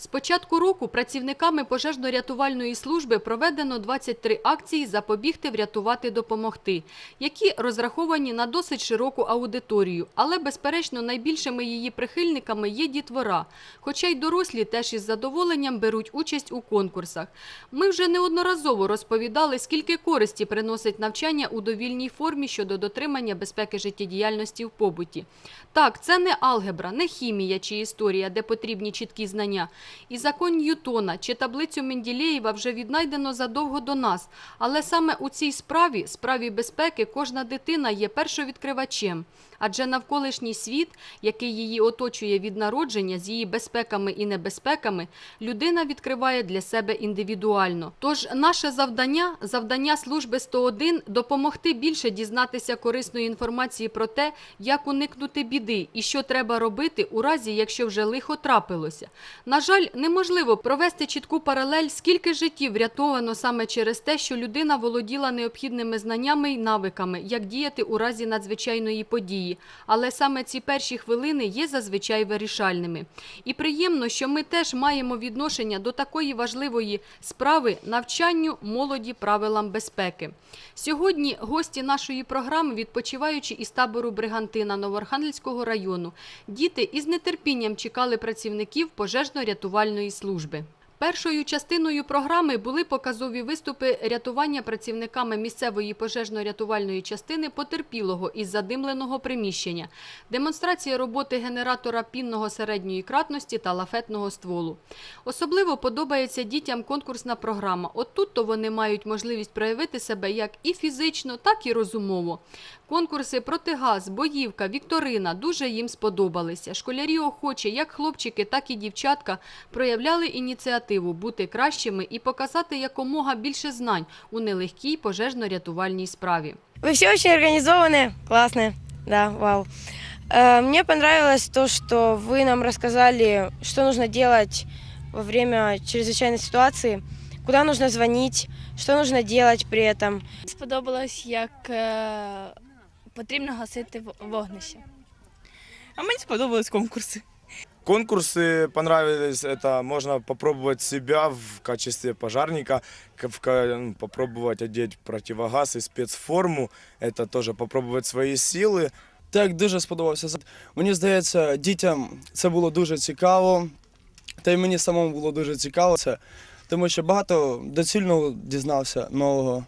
З початку року працівниками пожежно-рятувальної служби проведено 23 акції «Запобігти, врятувати, допомогти», які розраховані на досить широку аудиторію. Але, безперечно, найбільшими її прихильниками є дітвора. Хоча й дорослі теж із задоволенням беруть участь у конкурсах. Ми вже неодноразово розповідали, скільки користі приносить навчання у довільній формі щодо дотримання безпеки життєдіяльності в побуті. Так, це не алгебра, не хімія чи історія, де потрібні чіткі знання. І закон Ньютона чи таблицю Менделєєва вже віднайдено задовго до нас. Але саме у цій справі, справі безпеки, кожна дитина є першовідкривачем. Адже навколишній світ, який її оточує від народження з її безпеками і небезпеками, людина відкриває для себе індивідуально. Тож наше завдання, завдання служби 101 – допомогти більше дізнатися корисної інформації про те, як уникнути біди і що треба робити у разі, якщо вже лихо трапилося. На жаль, неможливо провести чітку паралель, скільки життів врятовано саме через те, що людина володіла необхідними знаннями й навиками, як діяти у разі надзвичайної події. Але саме ці перші хвилини є зазвичай вирішальними. І приємно, що ми теж маємо відношення до такої важливої справи навчанню молоді правилам безпеки. Сьогодні гості нашої програми, відпочиваючи із табору Бригантина Новоархангельського району, діти із нетерпінням чекали працівників пожежно-рятувальної служби. Першою частиною програми були показові виступи рятування працівниками місцевої пожежно-рятувальної частини потерпілого із задимленого приміщення, демонстрація роботи генератора пінного середньої кратності та лафетного стволу. Особливо подобається дітям конкурсна програма. От тут то вони мають можливість проявити себе як і фізично, так і розумово. Конкурси протигаз, боївка, вікторина дуже їм сподобалися. Школярі охоче, як хлопчики, так і дівчатка, проявляли ініціативу бути кращими і показати якомога більше знань у нелегкій пожежно-рятувальній справі. Вы все очень организованные, классные, да, вау. Э, Мне понравилось то, что вы нам рассказали, что нужно делать во время чрезвычайной ситуации, куда нужно звонить, что нужно делать при этом. Сподобалось, як е, потрібно гасити в- вогнище. А мені сподобались конкурси. Конкурсы понравились, это можно попробовать себя в качестве пожарника, к- в ка- ну, попробовать одеть противогаз и спецформу, это тоже попробовать свои силы. Так дуже сподобався. зад- Мені здається, дітям це було дуже цікаво, та й мені самому було дуже цікаво це, тому що багато доцільного дізнався нового.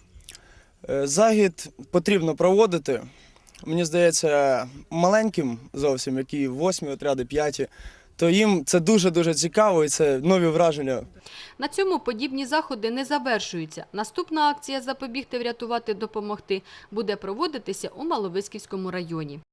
Е, Загід потрібно проводити. Мені здається, маленьким зовсім, які восьмі отряди, п'яті, то їм це дуже-дуже цікаво і це нові враження. На цьому подібні заходи не завершуються. Наступна акція «Запобігти, врятувати, допомогти» буде проводитися у Маловиськівському районі.